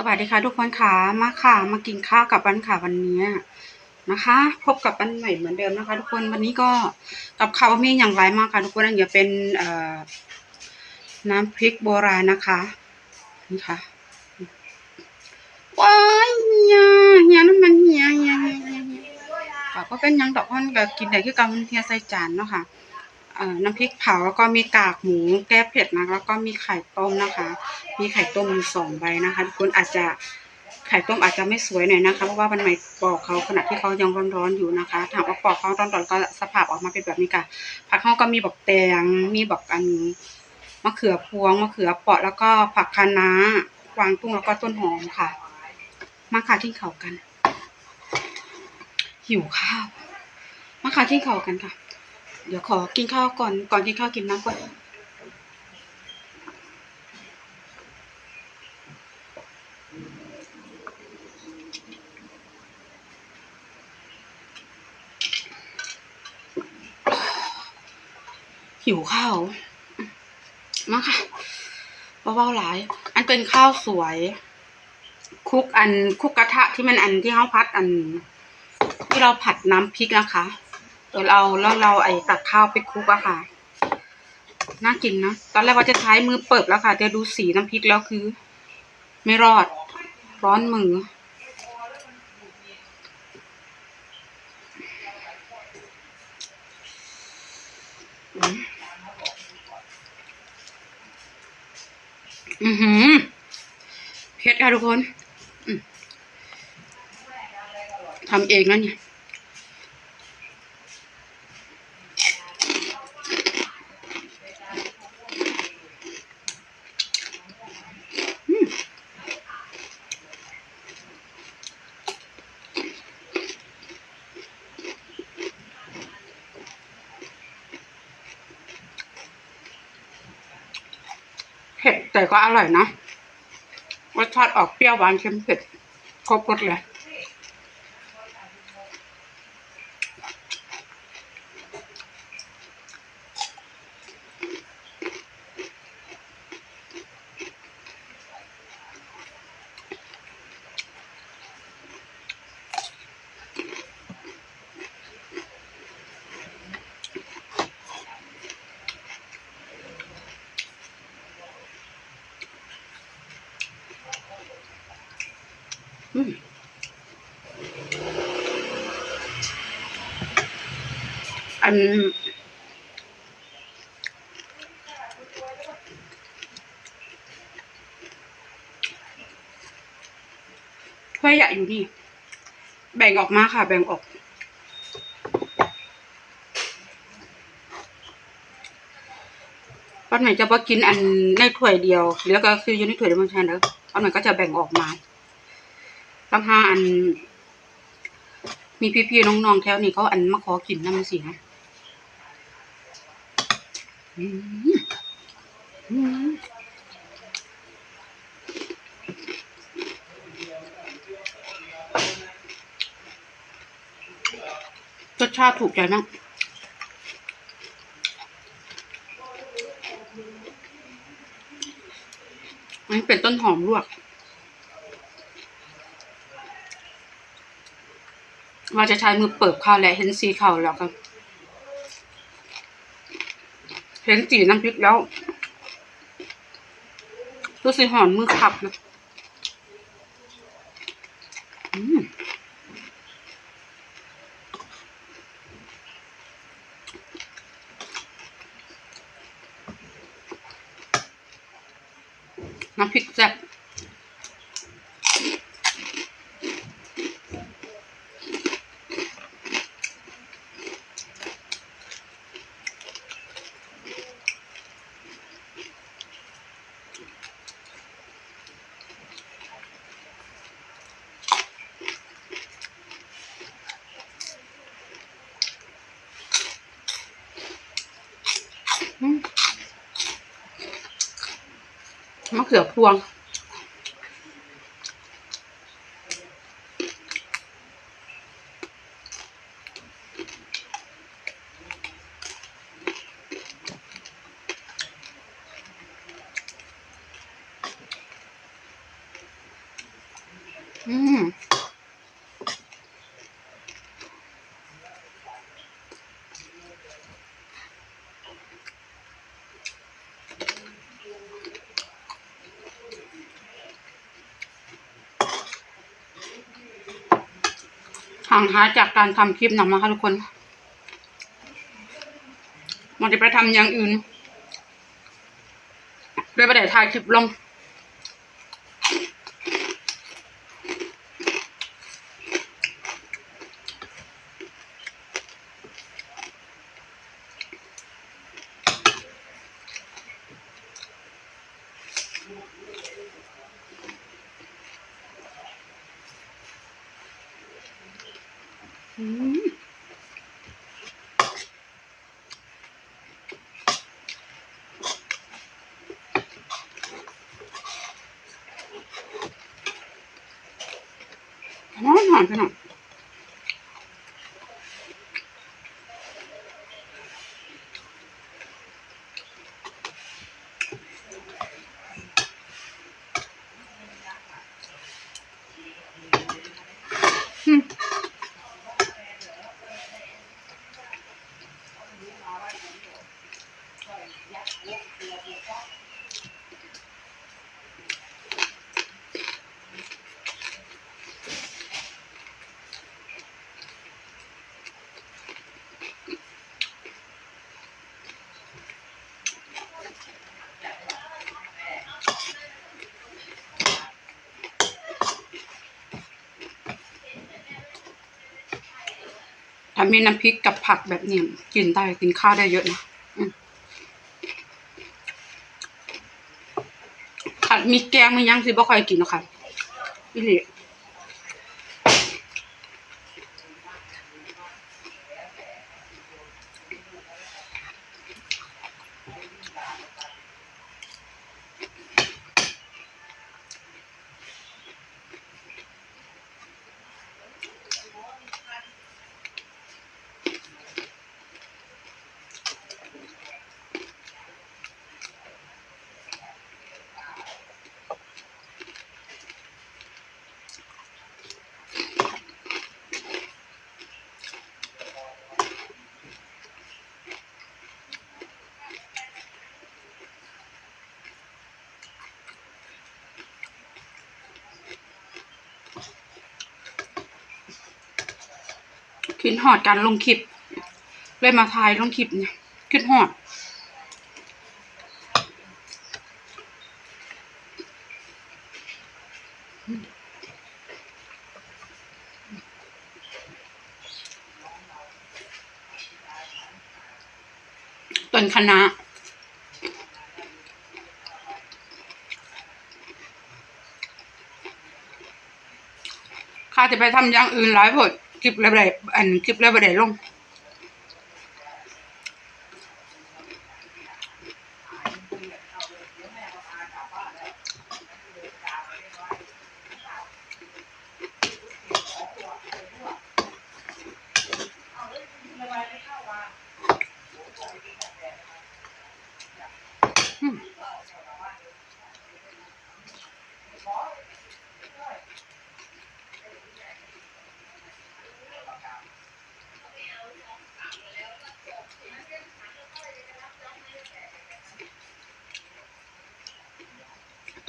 สวัสดีค่ะทุกคนค่ะมาค่ะ มากินข้าวกับบันค่ะวันนี้นะคะ พบกับบันใหม่เหมือนเดิมนะคะ ทุกคนวันนี้ก็กับข้าวมีอย่างไรมากค่ะทุกคนอันนี้เป็นน้ำพริกโบราณนะคะนี่ค่ะว้ายเฮียเฮียน้ำมันเฮียเฮียเฮียเฮียเฮียก็เป็นยังดอกอ้อนก็กินได้คือกันเฮียใส่จานเนาะค่ะเอ่อ น้ำพริกเผาแล้วก็มีกากหมูแก้เผ็ดนะแล้วก็มีไข่ต้มนะคะ มีไข่ต้มอยู่สองใบนะคะทุกคนอาจจะไข่ต้มอาจจะไม่สวยหน่อยนะคะเพราะว่ามันใหม่ปอกเขาขณะที่เขายังร้อนๆอยู่นะคะถามว่าปอกเขาร้อนๆก็สภาพออกมาเป็นแบบนี้ค่ะผักเขาก็มีบักแตงมีบักอันมะเขือพวงมะเขือเปาะแล้วก็ผักคะน้ากวางตุ้งแล้วก็ต้นหอมค่ะ มาค่ะที่เขากัน หิวข้าวมาค่ะที่เขากันค่ะ เดี๋ยวขอกินข้าวก่อน ก่อนกินข้าวกินน้ำก่อนหิวข้าวมาค่ะเบาๆหลาย อันเป็นข้าวสวย คุกอันคุกกระทะที่มันอันที่เขาพัดอัน ที่เราผัดน้ำพริกนะคะ เดี๋ยวเราแล้วเราไอ้ตักข้าวไปคลุกอะค่ะ น่ากินนะ ตอนแรกว่าจะใช้มือเปิดแล้วค่ะแต่ดูสีน้ำพริกแล้วคือ ไม่รอด ร้อนมือ อือหือเผ็ดค่ะทุกคนทำเองนะเนี่ย เผ็ด แต่ก็อร่อยนะรสชาติออกเปรี้ยวหวานเค็มเผ็ดครบรสเลย อันถ้วยใหญ่อยู่นี่ แบ่งออกมาค่ะ แบ่งออกป้าไหนจะว่ากินอันในถ้วยเดียวเหลือก็คืออยู่ในถ้วยเดียวมันใช่แล้วป้าไหนก็จะแบ่งออกมา ตั้งห้าอัน มีพี่ๆน้องๆแถวนี้เขาอันมาขอกินน้ำสินะอืมอืมรสชาติถูกใจมากอันนี้เป็นต้นหอมลวก ว่าจะใช้มือเปิดข้าวและเห็นสีข้าวแล้วก็เห็นสีน้ำพริกแล้วรู้สึกหอมมือขับนะน้ำพริกแซ่บ อืม มะเขือพวง อ อืม ห่างหายจากการทำคลิปหนังนะคะทุกคน มันจะไปทำอย่างอื่นเลยไปได้ถ่ายคลิปลง อืมหอมหอม ถ้ามีน้ำพริกกับผักแบบนี้กินได้กินข้าวได้เยอะนะมผัดมีแกงมียังสิบ่ค่อยกินหรอกค่ะอีหลี คิดหอดการลงคลิป เลยมาถ่ายลงคลิปเนี่ยคิดหอดต้นคณะข้าจะไปทำอย่างอื่นหลายผด คลิปแล้วบ่ได้อันคลิปแล้วบ่ได้ลง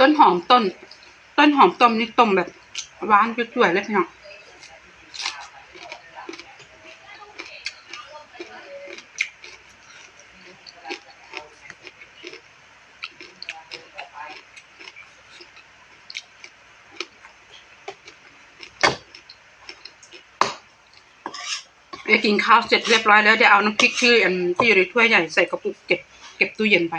นหอมต้น ต้นหอมต้มนี่ต้มแบบหวานสวยๆเลยพี่น้องเดี๋ยวกินข้าวเสร็จเรียบร้อยแล้วเดี๋ยวเอาน้ำพริกที่อันที่อยู่ในถ้วยใหญ่ใส่กระปุกเก็บเก็บตู้เย็นไป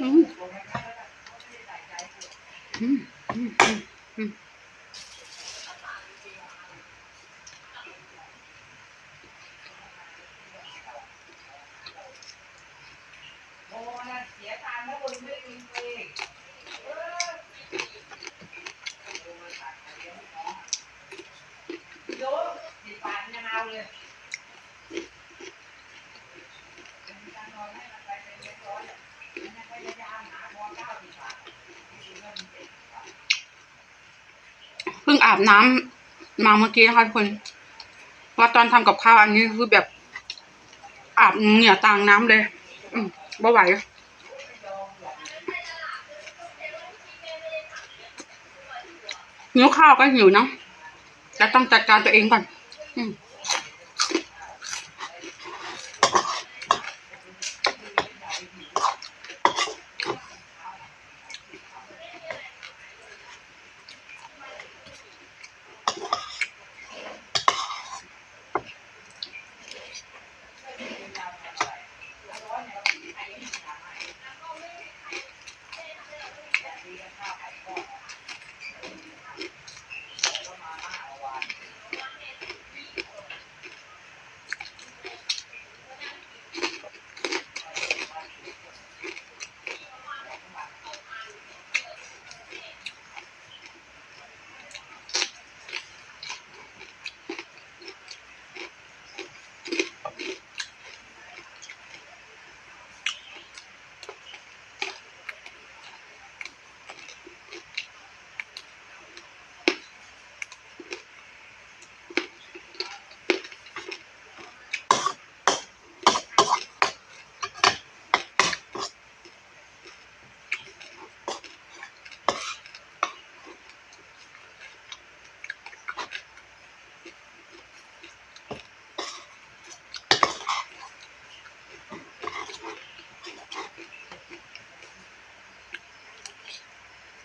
อืม อืมอื อาบน้ำมาเมื่อกี้นะคะทุกคน ว่าตอนทำกับข้าวอันนี้คือแบบ อาบเหงื่อต่างน้ำเลย อืมบ่ไหวหิวข้าวก็หิวเนาะแต่ต้องจัดการตัวเองก่อน อืม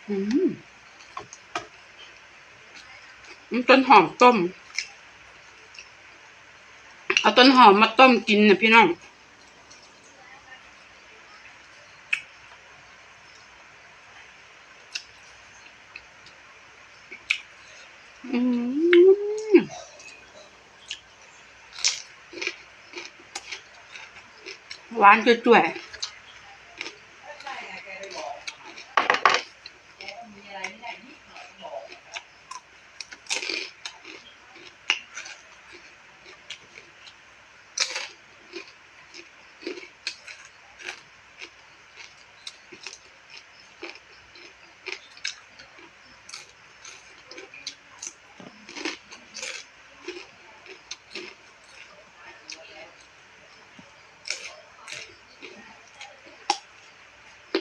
มอืมต้นหอมต้ม เอาต้นหอมมาต้มกินนะพี่น้องอืมหวานจ่วย